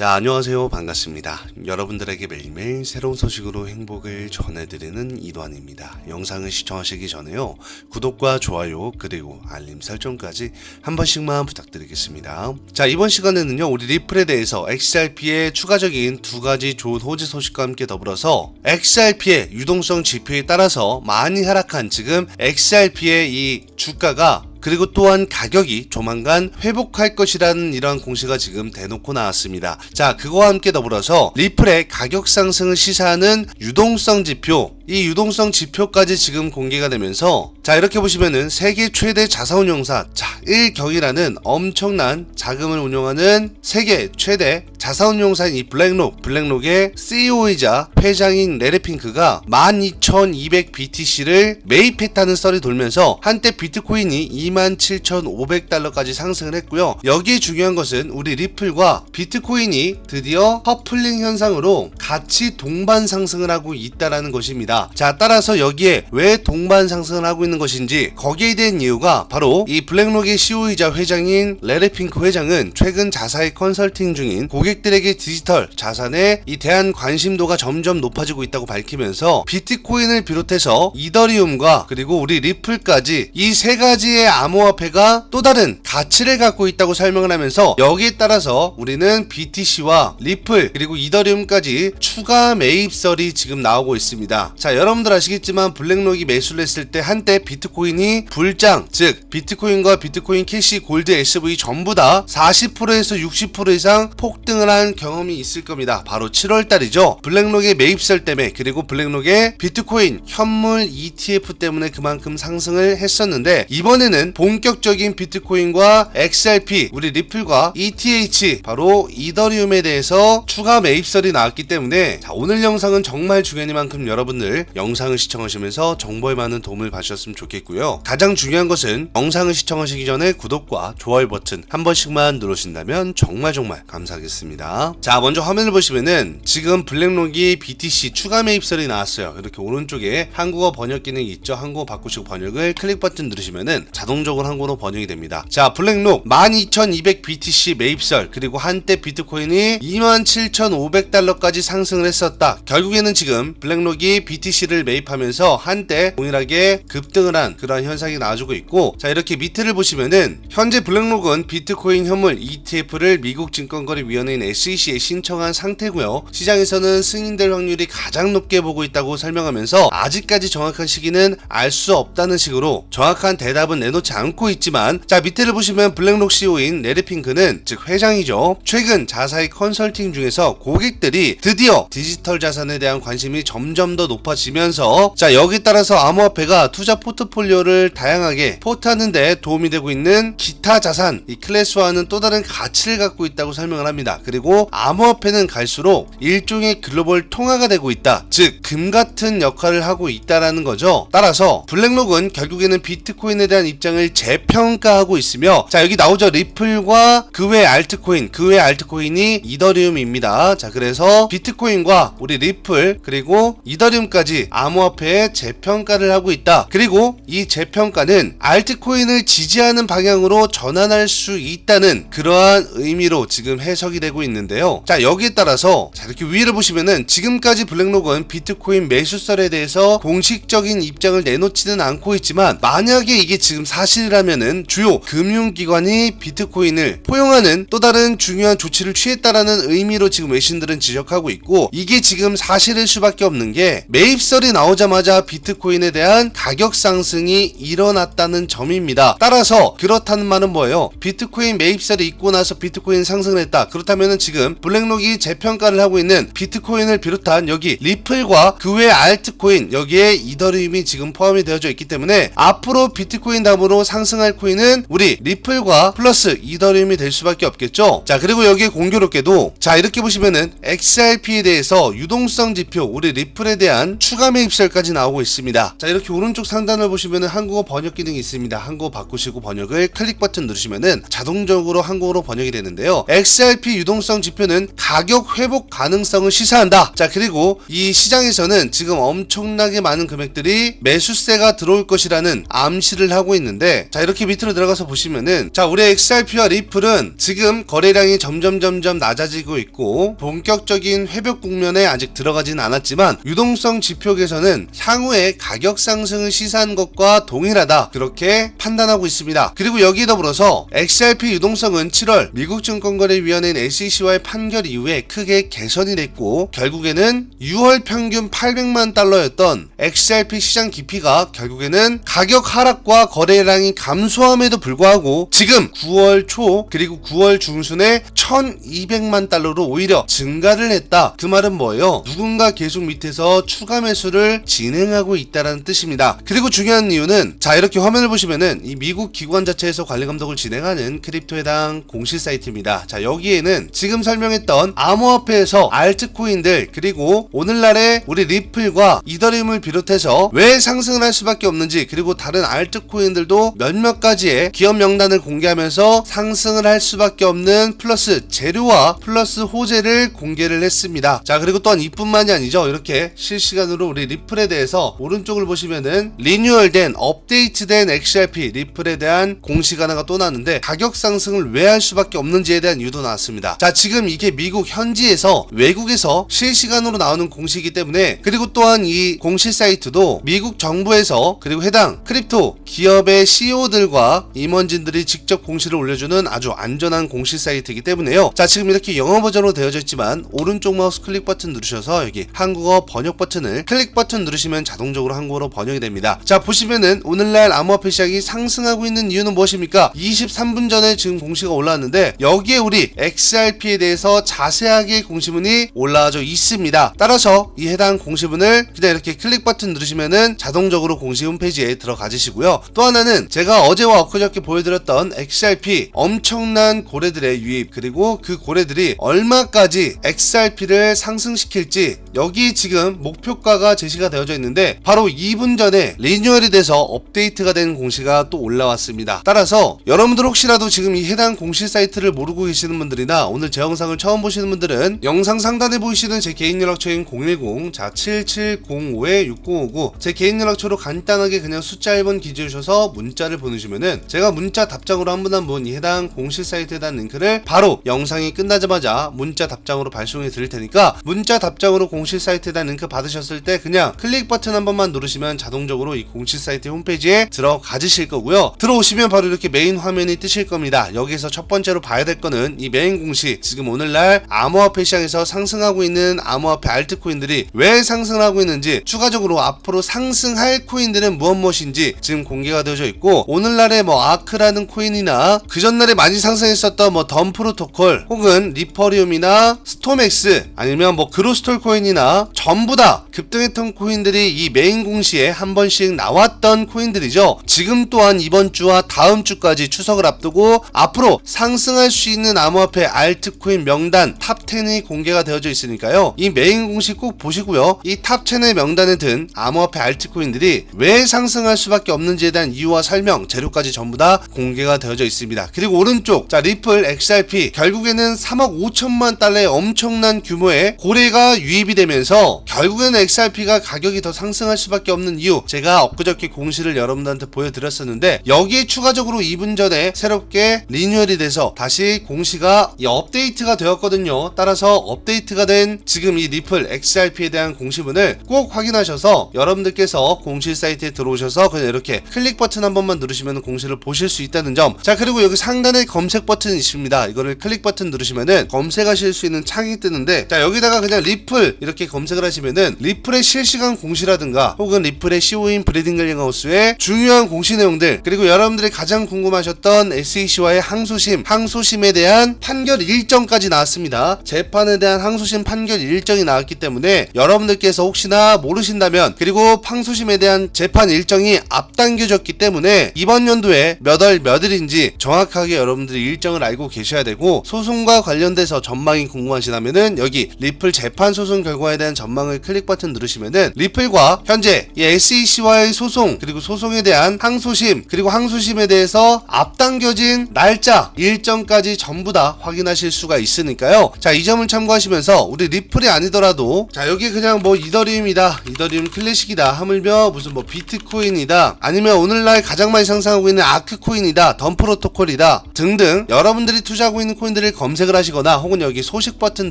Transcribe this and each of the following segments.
자, 안녕하세요. 반갑습니다. 여러분들에게 매일매일 새로운 소식으로 행복을 전해드리는 이도환입니다. 영상을 시청하시기 전에요. 구독과 좋아요, 그리고 알림 설정까지 한 번씩만 부탁드리겠습니다. 자, 이번 시간에는요, 우리 리플에 대해서 XRP의 추가적인 두 가지 좋은 호재 소식과 함께 더불어서 XRP의 유동성 지표에 따라서 많이 하락한 지금 XRP의 이 주가가 그리고 또한 가격이 조만간 회복할 것이라는 이러한 공시가 지금 대놓고 나왔습니다. 자, 그거와 함께 더불어서 리플의 가격 상승을 시사하는 유동성 지표, 이 유동성 지표까지 지금 공개가 되면서 자, 이렇게 보시면은 세계 최대 자사운용사 자, 1경이라는 엄청난 자금을 운용하는 세계 최대 자사운용사인 이 블랙록, 블랙록의 CEO이자 회장인 레레핑크가 12,200BTC를 매입했다는 썰이 돌면서 한때 비트코인이 27,500달러까지 상승을 했고요. 여기에 중요한 것은 우리 리플과 비트코인이 드디어 커플링 현상으로 같이 동반 상승을 하고 있다라는 것입니다. 자, 따라서 여기에 왜 동반 상승을 하고 있는 것인지 거기에 대한 이유가 바로 이 블랙록의 CEO이자 회장인 레레핑크 회장은 최근 자사의 컨설팅 중인 고객들에게 디지털 자산에 이 대한 관심도가 점점 높아지고 있다고 밝히면서 비트코인을 비롯해서 이더리움과 그리고 우리 리플까지 이 세 가지의 암호화폐가 또 다른 가치를 갖고 있다고 설명을 하면서 여기에 따라서 우리는 BTC와 리플 그리고 이더리움까지 추가 매입설이 지금 나오고 있습니다. 자, 여러분들 아시겠지만 블랙록이 매수를 했을 때 한때 비트코인이 불장, 즉 비트코인과 비트코인 캐시, 골드, SV 전부 다 40%에서 60% 이상 폭등을 한 경험이 있을 겁니다. 바로 7월 달이죠. 블랙록의 매입설 때문에 그리고 블랙록의 비트코인 현물 ETF 때문에 그만큼 상승을 했었는데 이번에는 본격적인 비트코인과 XRP, 우리 리플과 ETH 바로 이더리움에 대해서 추가 매입설이 나왔기 때문에 자, 오늘 영상은 정말 중요한 만큼 여러분들 영상을 시청하시면서 정보에 많은 도움을 받으셨으면 좋겠고요. 가장 중요한 것은 영상을 시청하시기 전에 구독과 좋아요 버튼 한 번씩만 누르신다면 정말 정말 감사하겠습니다. 자, 먼저 화면을 보시면은 지금 블랙록이 BTC 추가 매입설이 나왔어요. 이렇게 오른쪽에 한국어 번역 기능이 있죠. 한국어 바꾸시고 번역을 클릭 버튼 누르시면은 자동적으로 한국어로 번역이 됩니다. 자, 블랙록 12,200 BTC 매입설 그리고 한때 비트코인이 27,500달러까지 상승을 했었다. 결국에는 지금 블랙록이 BTC를 매입하면서 한때 동일하게 급등을 한 그러한 현상이 나와주고 있고 자 이렇게 밑에를 보시면은 현재 블랙록은 비트코인 현물 ETF를 미국 증권거래위원회인 SEC에 신청한 상태고요. 시장에서는 승인될 확률이 가장 높게 보고 있다고 설명하면서 아직까지 정확한 시기는 알 수 없다는 식으로 정확한 대답은 내놓지 않고 있지만 자 밑에를 보시면 블랙록 CEO인 레드핑크는 즉 회장이죠. 최근 자사의 컨설팅 중에서 고객들이 드디어 디지털 자산에 대한 관심이 점점 더 높아지면서 자 여기 따라서 암호화폐가 투자 포트폴리오를 다양하게 포트하는 데 도움이 되고 있는 기타 자산 이 클래스와는 또 다른 가치를 갖고 있다고 설명을 합니다. 그리고 암호화폐는 갈수록 일종의 글로벌 통화가 되고 있다. 즉 금 같은 역할을 하고 있다라는 거죠. 따라서 블랙록은 결국에는 비트코인에 대한 입장을 재평가하고 있으며 자 여기 나오죠 리플과 그 외 알트코인 그 외 알트코인이 이더리움입니다. 자 그래서 비트코인과 우리 리플 그리고 이더리움까지 암호화폐의 재평가를 하고 있다. 그리고 이 재평가는 알트코인을 지지하는 방향으로 전환할 수 있다는 그러한 의미로 지금 해석이 되고 있는데요. 자 여기에 따라서 자 이렇게 위를 보시면은 지금까지 블랙록은 비트코인 매수설에 대해서 공식적인 입장을 내놓지는 않고 있지만 만약에 이게 지금 사실이라면은 주요 금융 기관이 비트코인을 포용하는 또 다른 중요한 조치를 취했다라는 의미로 지금 외신들은 지적하고 있고 이게 지금 사실일 수밖에 없는 게 매입설이 나오자마자 비트코인에 대한 가격 상승이 일어났다는 점입니다. 따라서 그렇다는 말은 뭐예요? 비트코인 매입설이 있고 나서 비트코인 상승을 했다. 그렇다면은 지금 블랙록이 재평가를 하고 있는 비트코인을 비롯한 여기 리플과 그 외 알트코인 여기에 이더리움이 지금 포함이 되어져 있기 때문에 앞으로 비트코인 다음으로 상승할 코인은 우리 리플과 플러스 이더리움이 될 수밖에 없겠죠. 자 그리고 여기에 공교롭게도 자 이렇게 보시면은 XRP XRP에 대해서 유동성 지표 우리 리플에 대한 추가 매입설까지 나오고 있습니다. 자 이렇게 오른쪽 상단을 보시면 한국어 번역 기능이 있습니다. 한국어 바꾸시고 번역을 클릭 버튼 누르시면은 자동적으로 한국어로 번역이 되는데요. XRP 유동성 지표는 가격 회복 가능성을 시사한다. 자 그리고 이 시장에서는 지금 엄청나게 많은 금액들이 매수세가 들어올 것이라는 암시를 하고 있는데 자 이렇게 밑으로 들어가서 보시면 은 자 우리 XRP와 리플은 지금 거래량이 점점 점점 낮아지고 있고 본격적인 회복 국면에 아직 들어가지는 않았지만 유동성 지표에서는 향후에 가격 상승을 시사한 것과 동일하다 그렇게 판단하고 있습니다. 그리고 여기에 더불어서 XRP 유동성은 7월 미국 증권거래위원회인 SEC와의 판결 이후에 크게 개선이 됐고 결국에는 6월 평균 800만 달러였던 XRP 시장 깊이가 결국에는 가격 하락과 거래량이 감소함에도 불구하고 지금 9월 초 그리고 9월 중순에 1200만 달러로 오히려 증가를 했다. 그 말은 뭐예요? 누군가 계속 밑에서 추가 매수를 진행하고 있다라는 뜻입니다. 그리고 중요한 이유는 자 이렇게 화면을 보시면은 이 미국 기관 자체에서 관리 감독을 진행하는 크립토 해당 공식 사이트입니다. 자 여기에는 지금 설명했던 암호화폐에서 알트코인들 그리고 오늘날의 우리 리플과 이더리움을 비롯해서 왜 상승을 할 수밖에 없는지 그리고 다른 알트코인들도 몇몇 가지의 기업 명 단을 공개하면서 상승을 할 수밖에 없는 플러스 재료와 플러스 호재를 공개를 했습니다. 자 그리고 또한 이뿐만이 아니죠. 이렇게 실시간으로 우리 리플에 대해서 오른쪽을 보시면은 리뉴얼된 업데이트된 XRP 리플에 대한 공시가 하나가 또 나왔는데 가격 상승을 왜 할 수밖에 없는지에 대한 이유도 나왔습니다. 자 지금 이게 미국 현지에서 외국에서 실시간으로 나오는 공시이기 때문에 그리고 또한 이 공시 사이트도 미국 정부에서 그리고 해당 크립토 기업의 CEO들과 임원진 들이 직접 공시를 올려주는 아주 안전한 공시 사이트이기 때문에요. 자 지금 이렇게 영어 버전으로 되어져 있지만 오른쪽 마우스 클릭 버튼 누르셔서 여기 한국어 번역 버튼을 클릭 버튼 누르시면 자동적으로 한국어로 번역이 됩니다. 자 보시면은 오늘날 암호화폐 시장이 상승하고 있는 이유는 무엇입니까? 23분 전에 지금 공시가 올라왔는데 여기에 우리 XRP에 대해서 자세하게 공시문이 올라와져 있습니다. 따라서 이 해당 공시문을 그냥 이렇게 클릭 버튼 누르시면은 자동적으로 공시 홈페이지에 들어가지시고요. 또 하나는 제가 어제와 엊그저께 보여드 렸던 XRP 엄청난 고래들의 유입 그리고 그 고래들이 얼마까지 XRP를 상승시킬지 여기 지금 목표가가 제시가 되어져 있는데 바로 2분 전에 리뉴얼이 돼서 업데이트가 된 공시가 또 올라왔습니다. 따라서 여러분들 혹시라도 지금 이 해당 공시 사이트를 모르고 계시는 분들이나 오늘 제 영상을 처음 보시는 분들은 영상 상단에 보이시는 제 개인 연락처인 010자7705-6059 제 개인 연락처로 간단하게 그냥 숫자 1번 기재 주셔서 문자를 보내주면은 제가 문자 답장으로 한 분 한분이 해당 공시 사이트에 대한 링크를 바로 영상이 끝나자마자 문자 답장으로 발송해 드릴 테니까 문자 답장으로 공시 사이트에 대한 링크 받으셨을 때 그냥 클릭 버튼 한 번만 누르시면 자동적으로 이 공시 사이트 홈페이지에 들어가지실 거고요. 들어오시면 바로 이렇게 메인 화면이 뜨실 겁니다. 여기서 첫 번째로 봐야 될 거는 이 메인 공시 지금 오늘날 암호화폐 시장에서 상승하고 있는 암호화폐 알트코인들이 왜 상승하고 있는지 추가적으로 앞으로 상승할 코인들은 무엇 무엇인지 지금 공개가 되어져 있고 오늘날의 뭐 아크라 는 코인이나 그 전날에 많이 상승했었던 뭐 덤 프로토콜 혹은 리퍼리움이나 스톰엑스 아니면 뭐 그로스톨 코인이나 전부 다 급등했던 코인들이 이 메인 공시에 한 번씩 나왔던 코인들이죠. 지금 또한 이번 주와 다음 주까지 추석을 앞두고 앞으로 상승할 수 있는 암호화폐 알트코인 명단 탑 10이 공개가 되어져 있으니까요. 이 메인 공시 꼭 보시고요. 이 탑 10의 명단에 든 암호화폐 알트코인들이 왜 상승할 수밖에 없는지에 대한 이유와 설명, 재료까지 전부 다 공개 가 되어져 있습니다. 그리고 오른쪽 자 리플 XRP 결국에는 3억 5천만 달러의 엄청난 규모의 고래가 유입이 되면서 결국에는 XRP가 가격이 더 상승할 수밖에 없는 이유 제가 엊그저께 공시를 여러분들한테 보여드렸었는데 여기에 추가적으로 2분 전에 새롭게 리뉴얼이 돼서 다시 공시가 이 업데이트가 되었거든요. 따라서 업데이트가 된 지금 이 리플 XRP에 대한 공시문을 꼭 확인하셔서 여러분들께서 공시 사이트에 들어오셔서 그냥 이렇게 클릭 버튼 한 번만 누르시면 공시를 보실 수 있다는 점. 자 그리고 여기 상단에 검색 버튼이 있습니다. 이거를 클릭 버튼 누르시면은 검색하실 수 있는 창이 뜨는데 자 여기다가 그냥 리플 이렇게 검색을 하시면은 리플의 실시간 공시라든가 혹은 리플의 CO인 브리딩 갤링하우스의 중요한 공시 내용들 그리고 여러분들이 가장 궁금하셨던 SEC와의 항소심 항소심에 대한 판결 일정까지 나왔습니다. 재판에 대한 항소심 판결 일정이 나왔기 때문에 여러분들께서 혹시나 모르신다면 그리고 항소심에 대한 재판 일정이 앞당겨졌기 때문에 이번 연도에 몇 월 몇일인지 정확하게 여러분들이 일정을 알고 계셔야 되고 소송과 관련돼서 전망이 궁금하시다면은 여기 리플 재판 소송 결과에 대한 전망을 클릭 버튼 누르시면은 리플과 현재 이 SEC와의 소송 그리고 소송에 대한 항소심 그리고 항소심에 대해서 앞당겨진 날짜 일정까지 전부 다 확인하실 수가 있으니까요. 자, 이 점을 참고하시면서 우리 리플이 아니더라도 자, 여기 그냥 뭐 이더리움이다. 이더리움 클래식이다. 하물며 무슨 뭐 비트코인이다. 아니면 오늘날 가장 많이 상승하고 있는 아크코인 이다. 덤 프로토콜이다. 등등 여러분들이 투자하고 있는 코인들을 검색을 하시거나 혹은 여기 소식 버튼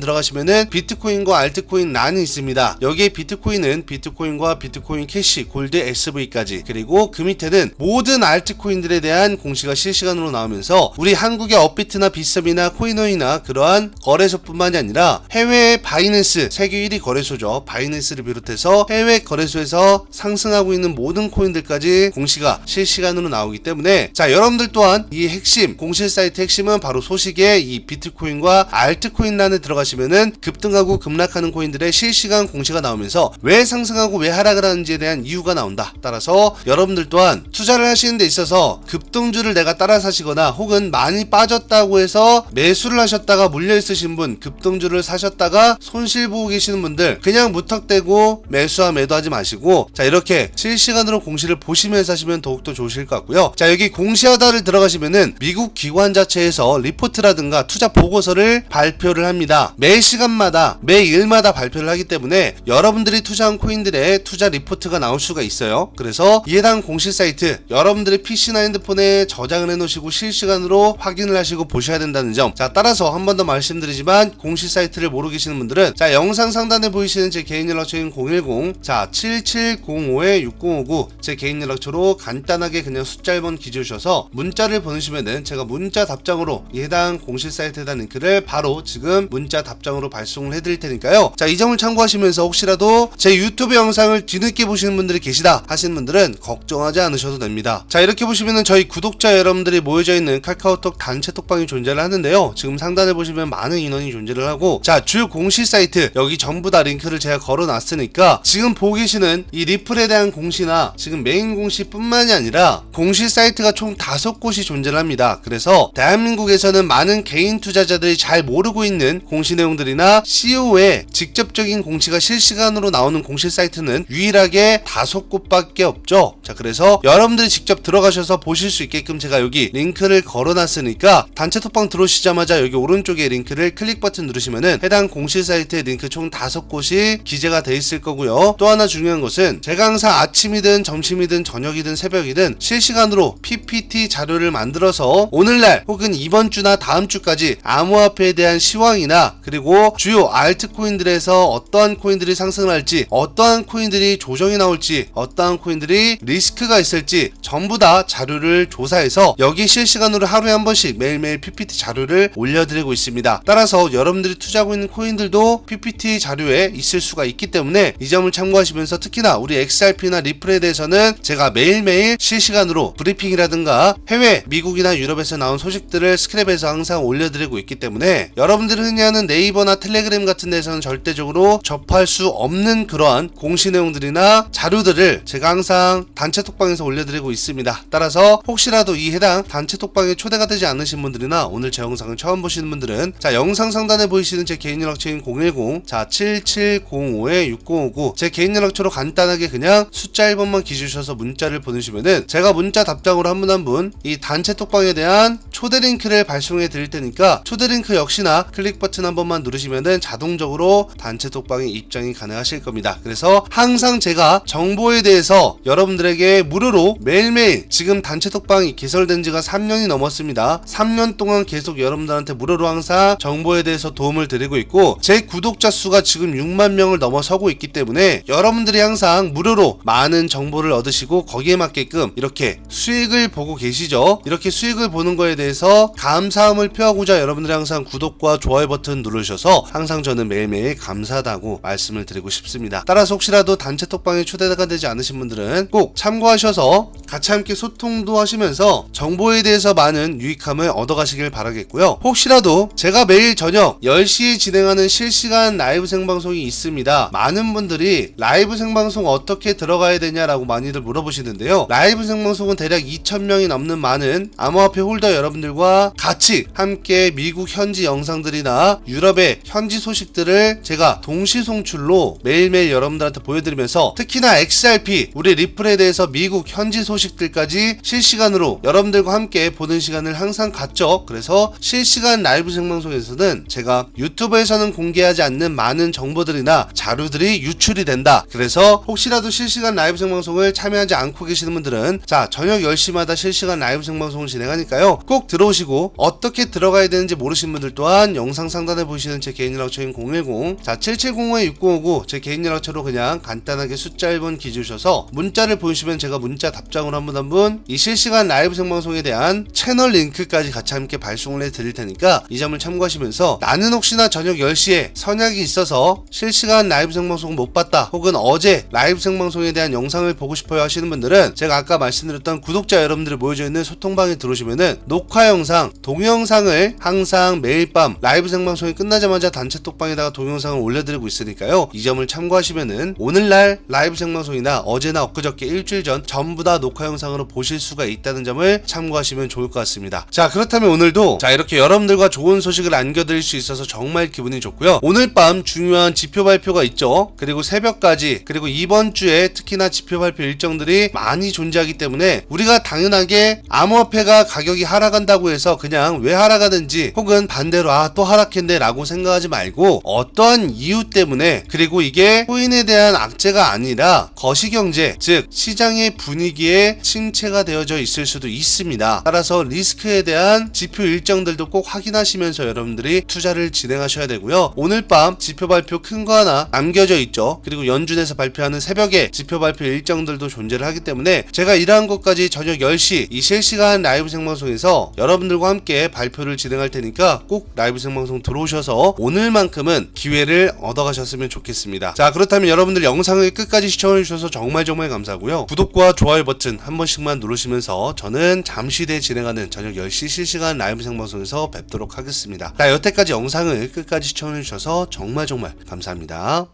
들어가시면은 비트코인과 알트코인 란이 있습니다. 여기에 비트코인은 비트코인과 비트코인 캐시, 골드, SV까지 그리고 그 밑에는 모든 알트코인들에 대한 공시가 실시간으로 나오면서 우리 한국의 업비트나 비썸이나 코이노이나 그러한 거래소뿐만이 아니라 해외 바이낸스 세계 1위 거래소죠. 바이낸스를 비롯해서 해외 거래소에서 상승하고 있는 모든 코인들까지 공시가 실시간으로 나오기 때문에 자 여러분 들 또한 이 핵심 공실 사이트 핵심은 바로 소식에 이 비트코인과 알트코인란에 들어가시면은 급등하고 급락하는 코인들의 실시간 공시가 나오면서 왜 상승하고 왜 하락을 하는지에 대한 이유가 나온다. 따라서 여러분들 또한 투자를 하시는 데 있어서 급등주를 내가 따라 사시거나 혹은 많이 빠졌다고 해서 매수를 하셨다가 물려 있으신 분 급등주를 사셨다가 손실 보고 계시는 분들 그냥 무턱대고 매수와 매도하지 마시고 자 이렇게 실시간으로 공시를 보시면서 하시면 더욱더 좋으실 것 같고요. 자 여기 공시 하다를 들어가시면은 미국 기관 자체에서 리포트라든가 투자 보고서를 발표를 합니다. 매 시간마다 매 일마다 발표를 하기 때문에 여러분들이 투자한 코인들의 투자 리포트가 나올 수가 있어요. 그래서 이 해당 공시 사이트 여러분들의 PC나 핸드폰에 저장을 해놓으시고 실시간으로 확인을 하시고 보셔야 된다는 점. 자 따라서 한 번 더 말씀드리지만 공시 사이트를 모르 계시는 분들은 자 영상 상단에 보이시는 제 개인 연락처인 010 자 7705에 6059 제 개인 연락처로 간단하게 그냥 숫자 1번 기재주셔서 문자를 보내시면은 제가 문자 답장으로 이 해당 공시 사이트에 대한 링크를 바로 지금 문자 답장으로 발송을 해드릴 테니까요. 자 이 점을 참고하시면서 혹시라도 제 유튜브 영상을 뒤늦게 보시는 분들이 계시다 하시는 분들은 걱정하지 않으셔도 됩니다. 자 이렇게 보시면은 저희 구독자 여러분들이 모여져 있는 카카오톡 단체 톡방이 존재를 하는데요. 지금 상단에 보시면 많은 인원이 존재를 하고 자 주 공시 사이트 여기 전부 다 링크를 제가 걸어 놨으니까 지금 보고 계시는 이 리플에 대한 공시나 지금 메인 공시뿐만이 아니라 공시 사이트가 총 다섯 곳이 존재를 합니다. 그래서 대한민국에서는 많은 개인 투자자들이 잘 모르고 있는 공시 내용들이나 CEO의 직접적인 공시가 실시간으로 나오는 공시 사이트는 유일하게 다섯 곳밖에 없죠. 자 그래서 여러분들이 직접 들어가셔서 보실 수 있게끔 제가 여기 링크를 걸어놨으니까 단체 톡방 들어오시자마자 여기 오른쪽에 링크를 클릭 버튼 누르시면은 해당 공시 사이트의 링크 총 다섯 곳이 기재가 돼 있을 거고요. 또 하나 중요한 것은 제가 항상 아침이든 점심이든 저녁이든 새벽이든 실시간으로 PPT 자료를 만들어서 오늘날 혹은 이번 주나 다음 주까지 암호화폐에 대한 시황이나 그리고 주요 알트코인들에서 어떠한 코인들이 상승할지 어떠한 코인들이 조정이 나올지 어떠한 코인들이 리스크가 있을지 전부 다 자료를 조사해서 여기 실시간으로 하루에 한 번씩 매일매일 PPT 자료를 올려드리고 있습니다. 따라서 여러분들이 투자하고 있는 코인들도 PPT 자료에 있을 수가 있기 때문에 이 점을 참고하시면서 특히나 우리 XRP나 리플에 대해서는 제가 매일매일 실시간으로 브리핑이라든가 해외 미국이나 유럽에서 나온 소식들을 스크랩에서 항상 올려드리고 있기 때문에 여러분들이 흔히 하는 네이버나 텔레그램 같은 데서는 절대적으로 접할 수 없는 그러한 공시 내용들이나 자료들을 제가 항상 단체 톡방에서 올려드리고 있습니다. 따라서 혹시라도 이 해당 단체 톡방에 초대가 되지 않으신 분들이나 오늘 제 영상을 처음 보시는 분들은 자 영상 상단에 보이시는 제 개인 연락처인 010 자 7705에 6059 제 개인 연락처로 간단하게 그냥 숫자 1번만 기주셔서 문자를 보내시면은 제가 문자 답장으로 한 분 한분 이 단체 톡방에 대한 초대 링크를 발송해 드릴 테니까 초대 링크 역시나 클릭 버튼 한 번만 누르시면은 자동적으로 단체 톡방에 입장이 가능하실 겁니다. 그래서 항상 제가 정보에 대해서 여러분들에게 무료로 매일매일 지금 단체 톡방이 개설된 지가 3년이 넘었습니다. 3년 동안 계속 여러분들한테 무료로 항상 정보에 대해서 도움을 드리고 있고 제 구독자 수가 지금 6만 명을 넘어서고 있기 때문에 여러분들이 항상 무료로 많은 정보를 얻으시고 거기에 맞게끔 이렇게 수익을 보고 계시죠. 이렇게 수익을 보는 거에 대해서 감사함을 표하고자 여러분들이 항상 구독과 좋아요 버튼 누르셔서 항상 저는 매일매일 감사하다고 말씀을 드리고 싶습니다. 따라서 혹시라도 단체 톡방에 초대가 되지 않으신 분들은 꼭 참고하셔서 같이 함께 소통도 하시면서 정보에 대해서 많은 유익함을 얻어가시길 바라겠고요. 혹시라도 제가 매일 저녁 10시에 진행하는 실시간 라이브 생방송이 있습니다. 많은 분들이 라이브 생방송 어떻게 들어가야 되냐라고 많이들 물어보시는데요. 라이브 생방송은 대략 2,000명이 넘는 많은 암호화폐 홀더 여러분들 여러분들과 같이 함께 미국 현지 영상들이나 유럽의 현지 소식들을 제가 동시 송출로 매일매일 여러분들한테 보여드리면서 특히나 XRP 우리 리플에 대해서 미국 현지 소식들까지 실시간으로 여러분들과 함께 보는 시간을 항상 갖죠. 그래서 실시간 라이브 생방송에서는 제가 유튜브에서는 공개하지 않는 많은 정보들이나 자료들이 유출이 된다. 그래서 혹시라도 실시간 라이브 생방송을 참여하지 않고 계시는 분들은 자 저녁 10시마다 실시간 라이브 생방송을 진행하니까요. 꼭 들어오시고 어떻게 들어가야 되는지 모르시는 분들 또한 영상 상단에 보시는 제 개인 연락처인 010 자 7705-6059 제 개인 연락처로 그냥 간단하게 숫자 1번 기 주셔서 문자를 보내시면 제가 문자 답장으로 한 분 한 분 이 실시간 라이브 생방송에 대한 채널 링크까지 같이 함께 발송을 해 드릴 테니까 이 점을 참고하시면서 나는 혹시나 저녁 10시에 선약이 있어서 실시간 라이브 생방송 못 봤다 혹은 어제 라이브 생방송에 대한 영상을 보고 싶어요 하시는 분들은 제가 아까 말씀드렸던 구독자 여러분들이 모여져 있는 소통방에 들어오시면은 녹화 영상 동영상을 항상 매일 밤 라이브 생방송이 끝나자마자 단체 톡방에다가 동영상을 올려드리고 있으니까요. 이 점을 참고하시면은 오늘날 라이브 생방송이나 어제나 엊그저께 일주일 전 전부 다 녹화 영상으로 보실 수가 있다는 점을 참고하시면 좋을 것 같습니다. 자 그렇다면 오늘도 자 이렇게 여러분들과 좋은 소식을 안겨드릴 수 있어서 정말 기분이 좋고요. 오늘 밤 중요한 지표 발표가 있죠. 그리고 새벽까지 그리고 이번 주에 특히나 지표 발표 일정들이 많이 존재하기 때문에 우리가 당연하게 암호화폐가 가격이 하락한 다고 해서 그냥 왜 하락하는지 혹은 반대로 아 또 하락했네 라고 생각하지 말고 어떠한 이유 때문에 그리고 이게 코인에 대한 악재가 아니라 거시경제 즉 시장의 분위기에 침체가 되어져 있을 수도 있습니다. 따라서 리스크에 대한 지표 일정들도 꼭 확인하시면서 여러분들이 투자를 진행하셔야 되고요. 오늘 밤 지표 발표 큰 거 하나 남겨져 있죠. 그리고 연준에서 발표하는 새벽에 지표 발표 일정들도 존재를 하기 때문에 제가 이러한 것까지 저녁 10시 이 실시간 라이브 생방송에서 여러분들과 함께 발표를 진행할 테니까 꼭 라이브 생방송 들어오셔서 오늘만큼은 기회를 얻어가셨으면 좋겠습니다. 자 그렇다면 여러분들 영상을 끝까지 시청해주셔서 정말 정말 감사하고요. 구독과 좋아요 버튼 한 번씩만 누르시면서 저는 잠시 뒤에 진행하는 저녁 10시 실시간 라이브 생방송에서 뵙도록 하겠습니다. 자 여태까지 영상을 끝까지 시청해주셔서 정말 정말 감사합니다